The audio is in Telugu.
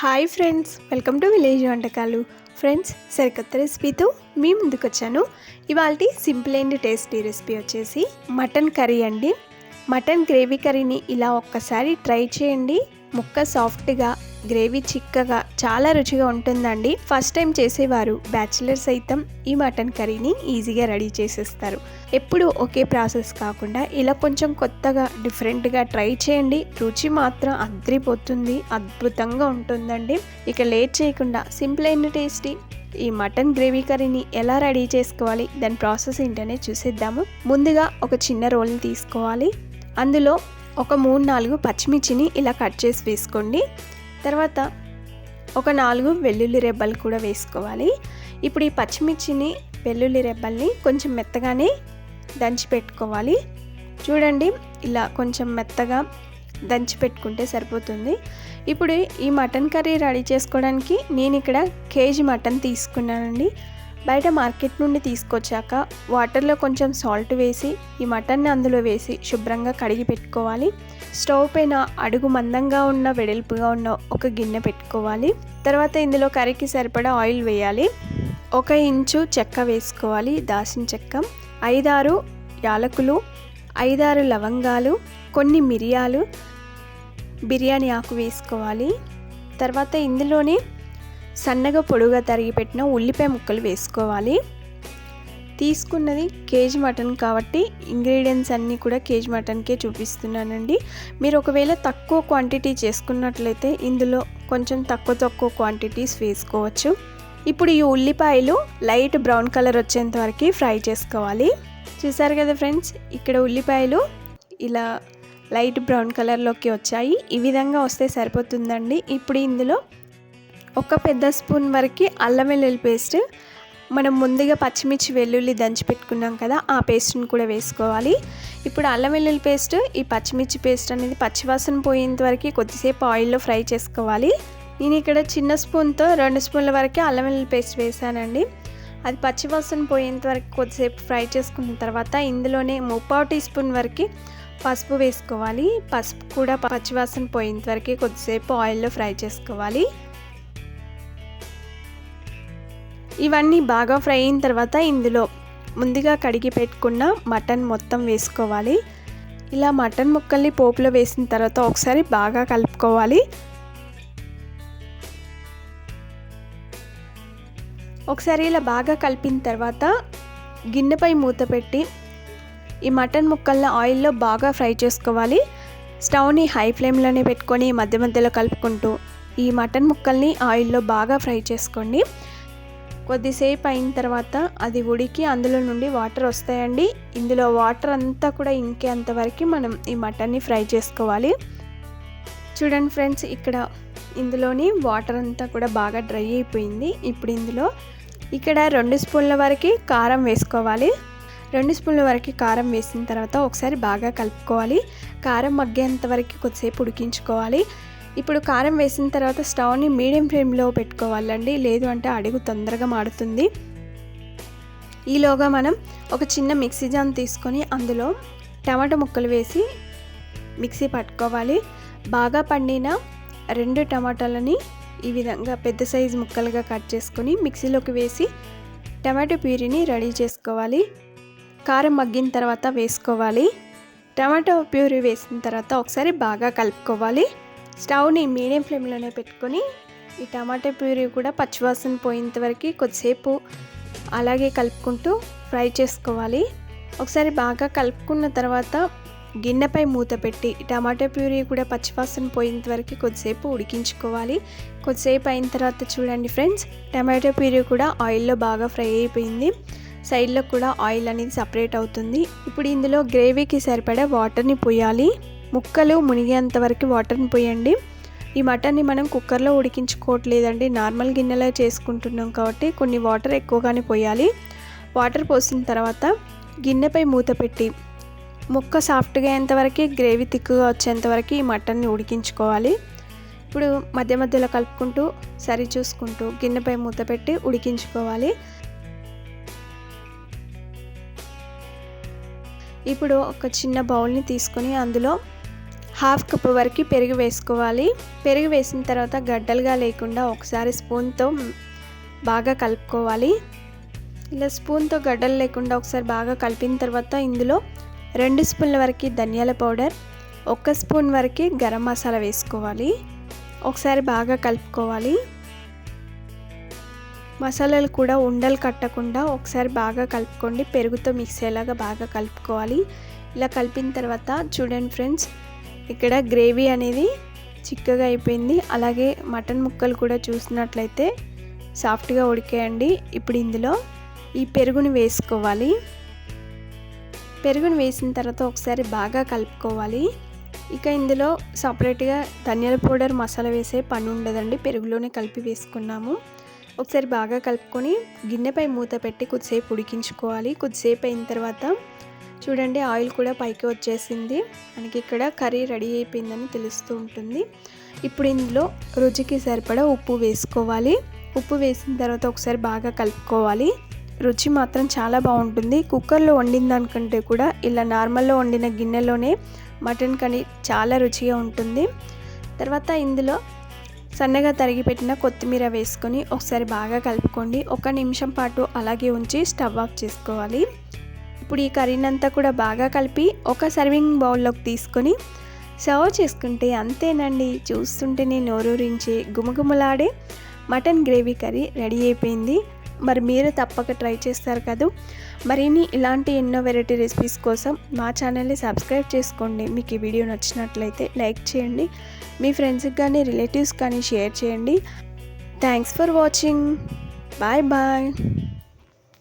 Hi friends welcome to village వంటకాలు. ఫ్రెండ్స్ సరికొత్త రెసిపీతో మీ ముందుకు వచ్చాను ఇవాళ సింపుల్ అండ్ టేస్టీ రెసిపీ వచ్చేసి మటన్ కర్రీ అండి. మటన్ గ్రేవీ కర్రీని ఇలా ఒక్కసారి ట్రై చేయండి. ముక్క సాఫ్ట్గా గ్రేవీ చిక్కగా చాలా రుచిగా ఉంటుందండి. ఫస్ట్ టైం చేసేవారు. బ్యాచిలర్స్ సైతం ఈ మటన్ కర్రీని ఈజీగా రెడీ చేసేస్తారు. ఎప్పుడు ఒకే ప్రాసెస్ కాకుండా ఇలా కొంచెం కొత్తగా డిఫరెంట్గా ట్రై చేయండి. రుచి మాత్రం అద్రిపోతుంది అద్భుతంగా ఉంటుందండి. ఇక లేట్ చేయకుండా సింపుల్ అయిన టేస్టీ ఈ మటన్ గ్రేవీ కర్రీని ఎలా రెడీ చేసుకోవాలి దాని ప్రాసెస్ ఏంటనే చూసేద్దాము. ముందుగా ఒక చిన్న రోల్ని తీసుకోవాలి. అందులో ఒక మూడు నాలుగు పచ్చిమిర్చిని ఇలా కట్ చేసి వేసుకోండి. తర్వాత ఒక నాలుగు వెల్లుల్లి రెబ్బలు కూడా వేసుకోవాలి. ఇప్పుడు ఈ పచ్చిమిర్చిని వెల్లుల్లి రెబ్బల్ని కొంచెం మెత్తగానే దంచి పెట్టుకోవాలి. చూడండి ఇలా కొంచెం మెత్తగా దంచి పెట్టుకుంటే సరిపోతుంది. ఇప్పుడు ఈ మటన్ కర్రీ రెడీ చేసుకోవడానికి నేను ఇక్కడ కేజీ మటన్ తీసుకున్నానండి. బయట మార్కెట్ నుండి తీసుకొచ్చాక వాటర్లో కొంచెం సాల్ట్ వేసి ఈ మటన్ని అందులో వేసి శుభ్రంగా కడిగి పెట్టుకోవాలి. స్టవ్ పైన అడుగు మందంగా ఉన్న వెడల్పుగా ఉన్న ఒక గిన్నె పెట్టుకోవాలి. తర్వాత ఇందులో కర్రీకి సరిపడా ఆయిల్ వేయాలి. ఒక ఇంచు చెక్క వేసుకోవాలి దాసిన చెక్క. ఐదారు యాలకులు ఐదారు లవంగాలు కొన్ని మిరియాలు బిర్యానీ ఆకు వేసుకోవాలి. తర్వాత ఇందులోనే సన్నగా పొడుగా తరిగి పెట్టిన ఉల్లిపాయ ముక్కలు వేసుకోవాలి. తీసుకున్నది కేజీ మటన్ కాబట్టి ఇంగ్రీడియంట్స్ అన్నీ కూడా కేజీ మటన్కే చూపిస్తున్నానండి. మీరు ఒకవేళ తక్కువ క్వాంటిటీ చేసుకున్నట్లయితే ఇందులో కొంచెం తక్కువ తక్కువ క్వాంటిటీస్ వేసుకోవచ్చు. ఇప్పుడు ఈ ఉల్లిపాయలు లైట్ బ్రౌన్ కలర్ వచ్చేంత వరకు ఫ్రై చేసుకోవాలి. చూసారు కదా ఫ్రెండ్స్ ఇక్కడ ఉల్లిపాయలు ఇలా లైట్ బ్రౌన్ కలర్లోకి వచ్చాయి. ఈ విధంగా వస్తే సరిపోతుందండి. ఇప్పుడు ఇందులో ఒక పెద్ద స్పూన్ వరకు అల్లం వెల్లుల్లి పేస్ట్. మనం ముందుగా పచ్చిమిర్చి వెల్లుల్లి దంచి పెట్టుకున్నాం కదా ఆ పేస్ట్ని కూడా వేసుకోవాలి. ఇప్పుడు అల్లం వెల్లుల్లి పేస్ట్ ఈ పచ్చిమిర్చి పేస్ట్ అనేది పచ్చివాసన పోయేంత వరకు కొద్దిసేపు ఆయిల్లో ఫ్రై చేసుకోవాలి. నేను ఇక్కడ చిన్న స్పూన్తో రెండు స్పూన్ల వరకు అల్లం వెల్లుల్లి పేస్ట్ వేసానండి. అది పచ్చివాసన పోయేంత వరకు కొద్దిసేపు ఫ్రై చేసుకున్న తర్వాత ఇందులోనే ముప్పావు టీ స్పూన్ వరకు పసుపు వేసుకోవాలి. పసుపు కూడా పచ్చివాసన పోయేంత వరకు కొద్దిసేపు ఆయిల్లో ఫ్రై చేసుకోవాలి. ఇవన్నీ బాగా ఫ్రై అయిన తర్వాత ఇందులో ముందుగా కడిగి పెట్టుకున్న మటన్ మొత్తం వేసుకోవాలి. ఇలా మటన్ ముక్కల్ని పోపులో వేసిన తర్వాత ఒకసారి బాగా కలుపుకోవాలి. ఒకసారి ఇలా బాగా కలిపిన తర్వాత గిన్నెపై మూత పెట్టి ఈ మటన్ ముక్కల్ని ఆయిల్లో బాగా ఫ్రై చేసుకోవాలి. స్టవ్ని హై ఫ్లేమ్లోనే పెట్టుకొని మధ్య మధ్యలో కలుపుకుంటూ ఈ మటన్ ముక్కల్ని ఆయిల్లో బాగా ఫ్రై చేసుకోండి. కొద్దిసేపు అయిన తర్వాత అది ఉడికి అందులో నుండి వాటర్ వస్తాయండి. ఇందులో వాటర్ అంతా కూడా ఇంకేంతవరకు మనం ఈ మటన్ని ఫ్రై చేసుకోవాలి. చూడండి ఫ్రెండ్స్ ఇక్కడ ఇందులోని వాటర్ అంతా కూడా బాగా డ్రై అయిపోయింది. ఇప్పుడు ఇందులో ఇక్కడ రెండు స్పూన్ల వరకు కారం వేసుకోవాలి. రెండు స్పూన్ల వరకు కారం వేసిన తర్వాత ఒకసారి బాగా కలుపుకోవాలి. కారం మగ్గేంత వరకు కొద్దిసేపు ఉడికించుకోవాలి. ఇప్పుడు కారం వేసిన తర్వాత స్టవ్ని మీడియం ఫ్లేమ్లో పెట్టుకోవాలండి. లేదు అంటే అడుగు తొందరగా మాడుతుంది. ఈలోగా మనం ఒక చిన్న మిక్సీ జామ్ తీసుకొని అందులో టమాటా ముక్కలు వేసి మిక్సీ పట్టుకోవాలి. బాగా పండిన రెండు టమాటాలని ఈ విధంగా పెద్ద సైజు ముక్కలుగా కట్ చేసుకొని మిక్సీలోకి వేసి టమాటో ప్యూరీని రెడీ చేసుకోవాలి. కారం మగ్గిన తర్వాత వేసుకోవాలి. టమాటో ప్యూరీ వేసిన తర్వాత ఒకసారి బాగా కలుపుకోవాలి. స్టవ్ని మీడియం ఫ్లేమ్లోనే పెట్టుకొని ఈ టమాటా ప్యూరీ కూడా పచ్చివాసన పోయేంత వరకు కొద్దిసేపు అలాగే కలుపుకుంటూ ఫ్రై చేసుకోవాలి. ఒకసారి బాగా కలుపుకున్న తర్వాత గిన్నెపై మూత పెట్టి టమాటా ప్యూరీ కూడా పచ్చివాసన పోయేంత వరకు కొద్దిసేపు ఉడికించుకోవాలి. కొద్దిసేపు అయిన తర్వాత చూడండి ఫ్రెండ్స్ టమాటో ప్యూరీ కూడా ఆయిల్లో బాగా ఫ్రై అయిపోయింది. సైడ్లో కూడా ఆయిల్ అనేది సపరేట్ అవుతుంది. ఇప్పుడు ఇందులో గ్రేవీకి సరిపడా వాటర్ని పోయాలి. ముక్కలు మునిగేంత వరకు వాటర్ని పోయండి. ఈ మటన్ని మనం కుక్కర్లో ఉడికించుకోవట్లేదండి. నార్మల్ గిన్నెలో చేసుకుంటున్నాం కాబట్టి కొన్ని వాటర్ ఎక్కువగానే పోయాలి. వాటర్ పోసిన తర్వాత గిన్నెపై మూత పెట్టి ముక్క సాఫ్ట్గా అయ్యేంతవరకు గ్రేవీ తిక్కుగా వచ్చేంతవరకు ఈ మటన్ని ఉడికించుకోవాలి. ఇప్పుడు మధ్య మధ్యలో కలుపుకుంటూ సరి చూసుకుంటూ గిన్నెపై మూత పెట్టి ఉడికించుకోవాలి. ఇప్పుడు ఒక చిన్న బౌల్ని తీసుకొని అందులో హాఫ్ కప్ వరకు పెరుగు వేసుకోవాలి. పెరుగు వేసిన తర్వాత గడ్డలుగా లేకుండా ఒకసారి స్పూన్తో బాగా కలుపుకోవాలి. ఇలా స్పూన్తో గడ్డలు లేకుండా ఒకసారి బాగా కలిపిన తర్వాత ఇందులో రెండు స్పూన్ల వరకు ధనియాల పౌడర్ ఒక్క స్పూన్ వరకు గరం మసాలా వేసుకోవాలి. ఒకసారి బాగా కలుపుకోవాలి. మసాలాలు కూడా ఉండలు కట్టకుండా ఒకసారి బాగా కలుపుకోండి. పెరుగుతో మిక్స్ అయ్యేలాగా బాగా కలుపుకోవాలి. ఇలా కలిపిన తర్వాత చూడండి ఫ్రెండ్స్ ఇక్కడ గ్రేవీ అనేది చిక్కగా అయిపోయింది. అలాగే మటన్ ముక్కలు కూడా చూసినట్లయితే సాఫ్ట్గా ఉడికేయండి. ఇప్పుడు ఇందులో ఈ పెరుగుని వేసుకోవాలి. పెరుగుని వేసిన తర్వాత ఒకసారి బాగా కలుపుకోవాలి. ఇక ఇందులో సపరేట్గా ధనియాల పౌడర్ మసాలా వేసే పని ఉండదండి. పెరుగులోనే కలిపి వేసుకున్నాము. ఒకసారి బాగా కలుపుకొని గిన్నెపై మూత పెట్టి కొద్దిసేపు ఉడికించుకోవాలి. కొద్దిసేపు అయిన తర్వాత చూడండి ఆయిల్ కూడా పైకి వచ్చేసింది. మనకి ఇక్కడ కర్రీ రెడీ అయిపోయిందని తెలుస్తూ ఉంటుంది. ఇప్పుడు ఇందులో రుచికి సరిపడా ఉప్పు వేసుకోవాలి. ఉప్పు వేసిన తర్వాత ఒకసారి బాగా కలుపుకోవాలి. రుచి మాత్రం చాలా బాగుంటుంది. కుక్కర్లో వండిన దానికంటే కూడా ఇలా నార్మల్లో వండిన గిన్నెలోనే మటన్ కర్రీ చాలా రుచిగా ఉంటుంది. తర్వాత ఇందులో సన్నగా తరిగి పెట్టిన కొత్తిమీర వేసుకొని ఒకసారి బాగా కలుపుకోండి. ఒక నిమిషం పాటు అలాగే ఉంచి స్టవ్ ఆఫ్ చేసుకోవాలి. ఇప్పుడు ఈ కర్రీని అంతా కూడా బాగా కలిపి ఒక సర్వింగ్ బౌల్లోకి తీసుకొని సర్వ్ చేసుకుంటే అంతేనండి. చూస్తుంటేనే నోరూరించి గుమగుమలాడే మటన్ గ్రేవీ కర్రీ రెడీ అయిపోయింది. మరి మీరు తప్పక ట్రై చేస్తారు కదా. మరిన్ని ఇలాంటి ఎన్నో వెరైటీ రెసిపీస్ కోసం మా ఛానల్ని సబ్స్క్రైబ్ చేసుకోండి. మీకు ఈ వీడియో నచ్చినట్లయితే లైక్ చేయండి. మీ ఫ్రెండ్స్కి కానీ రిలేటివ్స్ కానీ షేర్ చేయండి. Thanks for watching. Bye bye.